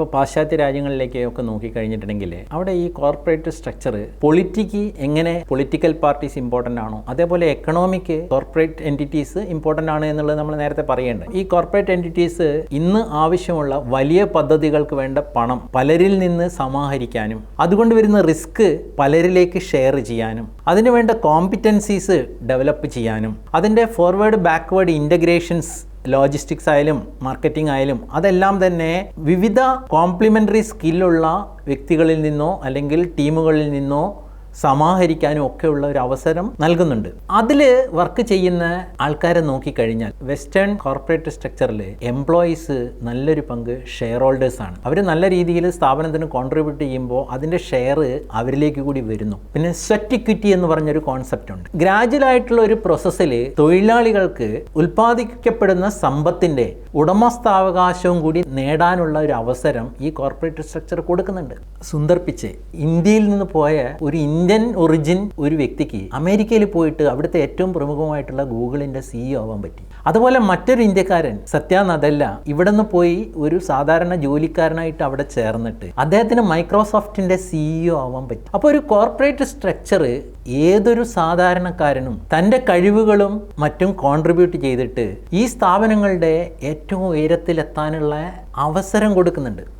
ഇപ്പോൾ പാശ്ചാത്യ രാജ്യങ്ങളിലേക്ക് ഒക്കെ നോക്കിക്കഴിഞ്ഞിട്ടുണ്ടെങ്കിൽ അവിടെ ഈ കോർപ്പറേറ്റ് സ്ട്രക്ചർ പൊളിറ്റിക്ക് എങ്ങനെ പൊളിറ്റിക്കൽ പാർട്ടീസ് ഇമ്പോർട്ടന്റ് ആണോ? അതേപോലെ എക്കണോമിക്ക് കോർപ്പറേറ്റ് എന്റിറ്റീസ് ഇമ്പോർട്ടന്റ് ആണ് എന്നുള്ളത് നമ്മൾ നേരത്തെ പറയേണ്ടത് ഈ കോർപ്പറേറ്റ് എന്റിറ്റീസ് ഇന്ന് ആവശ്യമുള്ള വലിയ പദ്ധതികൾക്ക് വേണ്ട പണം പലരിൽ നിന്ന് സമാഹരിക്കാനും അതുകൊണ്ട് വരുന്ന റിസ്ക് പലരിലേക്ക് ഷെയർ ചെയ്യാനും അതിനുവേണ്ട കോമ്പിറ്റൻസീസ് ഡെവലപ്പ് ചെയ്യാനും അതിന്റെ ഫോർവേഡ് ബാക്ക്വേഡ് ഇന്റഗ്രേഷൻസ് ലോജിസ്റ്റിക്സ് ആയാലും മാർക്കറ്റിംഗ് ആയാലും അതെല്ലാം തന്നെ വിവിധ കോംപ്ലിമെന്ററി സ്കില്ലുള്ള വ്യക്തികളിൽ നിന്നോ അല്ലെങ്കിൽ ടീമുകളിൽ നിന്നോ സമാഹരിക്കാനും ഒക്കെയുള്ള ഒരു അവസരം നൽകുന്നുണ്ട്. അതിൽ വർക്ക് ചെയ്യുന്ന ആൾക്കാരെ നോക്കിക്കഴിഞ്ഞാൽ വെസ്റ്റേൺ കോർപ്പറേറ്റ് സ്ട്രക്ചറിൽ എംപ്ലോയീസ് നല്ലൊരു പങ്ക് ഷെയർ ഹോൾഡേഴ്സ് ആണ്. അവർ നല്ല രീതിയിൽ സ്ഥാപനത്തിന് കോൺട്രിബ്യൂട്ട് ചെയ്യുമ്പോൾ അതിന്റെ ഷെയർ അവരിലേക്ക് കൂടി വരുന്നു. പിന്നെ സ്വെറ്റ് ഇക്വിറ്റി എന്ന് പറഞ്ഞൊരു കോൺസെപ്റ്റ് ഉണ്ട്. ഗ്രാജുവൽ ആയിട്ടുള്ള ഒരു പ്രോസസ്സിൽ തൊഴിലാളികൾക്ക് ഉൽപ്പാദിക്കപ്പെടുന്ന സമ്പത്തിന്റെ ഉടമസ്ഥാവകാശവും കൂടി നേടാനുള്ള ഒരു അവസരം ഈ കോർപ്പറേറ്റ് സ്ട്രക്ചർ കൊടുക്കുന്നുണ്ട്. സുന്ദർപ്പിച്ച് ഇന്ത്യയിൽ നിന്ന് പോയ ഒരു ഇന്ത്യൻ ഒറിജിൻ ഒരു വ്യക്തിക്ക് അമേരിക്കയിൽ പോയിട്ട് അവിടുത്തെ ഏറ്റവും പ്രമുഖമായിട്ടുള്ള ഗൂഗിളിന്റെ സിഇഒ ആവാൻ പറ്റി. അതുപോലെ മറ്റൊരു ഇന്ത്യക്കാരൻ സത്യ നദല്ല ഇവിടെ നിന്ന് പോയി ഒരു സാധാരണ ജോലിക്കാരനായിട്ട് അവിടെ ചേർന്നിട്ട് അദ്ദേഹത്തിന് മൈക്രോസോഫ്റ്റിന്റെ സിഇഒ ആവാൻ പറ്റി. അപ്പോൾ ഒരു കോർപ്പറേറ്റ് സ്ട്രക്ചർ ഏതൊരു സാധാരണക്കാരനും തന്റെ കഴിവുകളും മറ്റും കോൺട്രിബ്യൂട്ട് ചെയ്തിട്ട് ഈ സ്ഥാപനങ്ങളുടെ ഏറ്റവും ഉയരത്തിലെത്താനുള്ള അവസരം കൊടുക്കുന്നുണ്ട്.